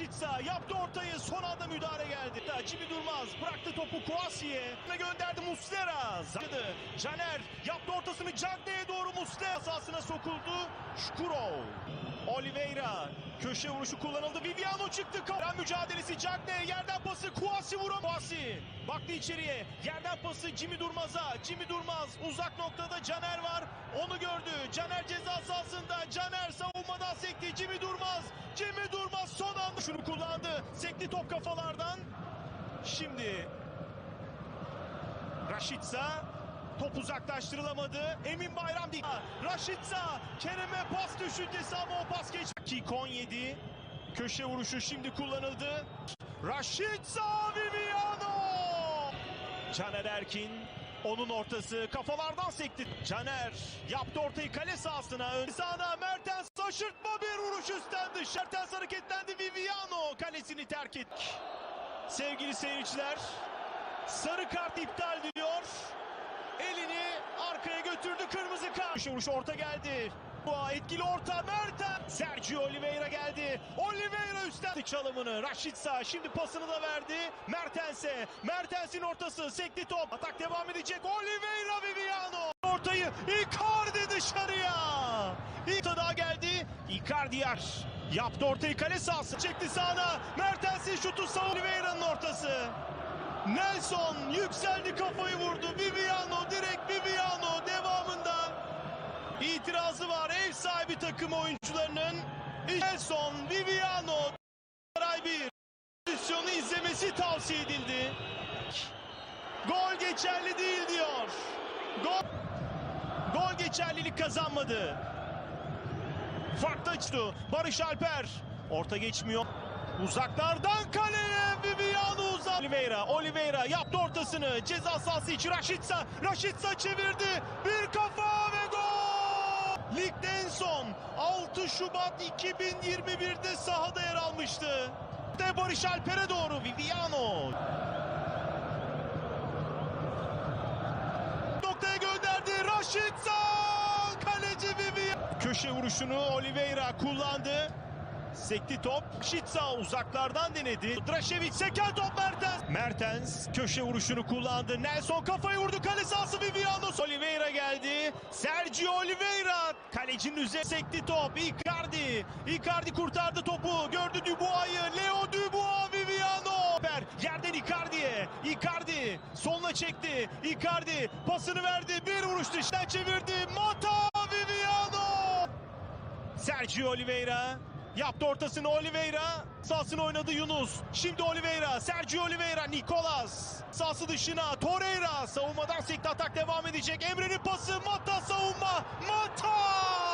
Çitsa yaptı ortayı son anda müdahale geldi. Jimmy Durmaz bıraktı topu Kuasi'ye. Gönderdi Muslera. Zadı. Caner yaptı ortasını Cagney'e doğru Muslera sahasına sokuldu. Şkurov. Oliveira köşe vuruşu kullanıldı. Viviano çıktı. Karan mücadelesi Cagney yerden pası Kuasi vuran Kuasi. Baktı içeriye. Yerden pası Jimmy Durmaz'a. Jimmy Durmaz uzak noktada Caner var. Onu gördü. Caner ceza sahasında. Caner savunmadan sekti. Jimmy Durmaz. Jimmy Durmaz son anda şunu kullandı. Sekti top kafalardan. Şimdi Raşitsa top uzaklaştırılamadı. Emin Bayram dik. Raşitsa Kerem'e pas düşüncesi ama o pas geç. Dakika 17. Köşe vuruşu şimdi kullanıldı. Raşitsa Viviano. Caner Erkin onun ortası kafalardan sekti. Caner yaptı ortayı kale sahasına. Ön sahada Mertens şaşırtma bir vuruş üstten dış. Mertens hareketlendi Viviano kalesini terk etti. Sevgili seyirciler sarı kart iptal diyor. Elini arkaya götürdü kırmızı kart. Vuruş orta geldi. Etkili orta Mertens. Sergio Oliveira geldi. Oliveira üstten çalımını. Raşitsa şimdi pasını da verdi. Mertens'e. Mertens'in ortası. Sekti top. Atak devam edecek. Oliveira Viviano. Ortayı Icardi dışarıya. İlk daha geldi. Icardi yer. Yaptı ortayı kale sahası. Çekti sağına. Mertens'in şutu Oliveira'nın ortası. Nelson yükseldi sahibi takım oyuncularının. Nelson Viviano saray bir pozisyonu izlemesi tavsiye edildi. Gol geçerli değil diyor. Gol, gol geçerlilik kazanmadı. Farklı açtı. Barış Alper. Orta geçmiyor. Uzaklardan kaleye Viviano uzak. Oliveira, Oliveira yaptı ortasını. Ceza sahası içi Raşitsa. Raşitsa çevirdi. Bir kafa ve gol! Ligde en son 6 Şubat 2021'de sahada yer almıştı. De Barış Alper'e doğru Viviano. Noktaya gönderdi Raşitsa. Kaleci Viviano. Köşe vuruşunu Oliveira kullandı. Sekti top. Şitsa uzaklardan denedi. Draşevic seken top Mertens. Mertens köşe vuruşunu kullandı. Nelson kafayı vurdu. Kale sahası Viviano. Oliveira geldi. Sergio Oliveira. Kalecinin üzerine sekti top. Icardi. Icardi kurtardı topu. Gördü Dubois'ı. Leo Dubois Viviano. Ber yerden Icardi'ye. Icardi soluna çekti. Icardi pasını verdi. Bir vuruş dıştan çevirdi. Mata Viviano. Sergio Oliveira yaptı ortasını Oliveira. Sahasını oynadı Yunus. Şimdi Oliveira, Sergio Oliveira, Nicolas. Sahası dışına Torreira. Savunmadan sekti atak devam edecek. Emre'nin pası Mata savunma. Mata!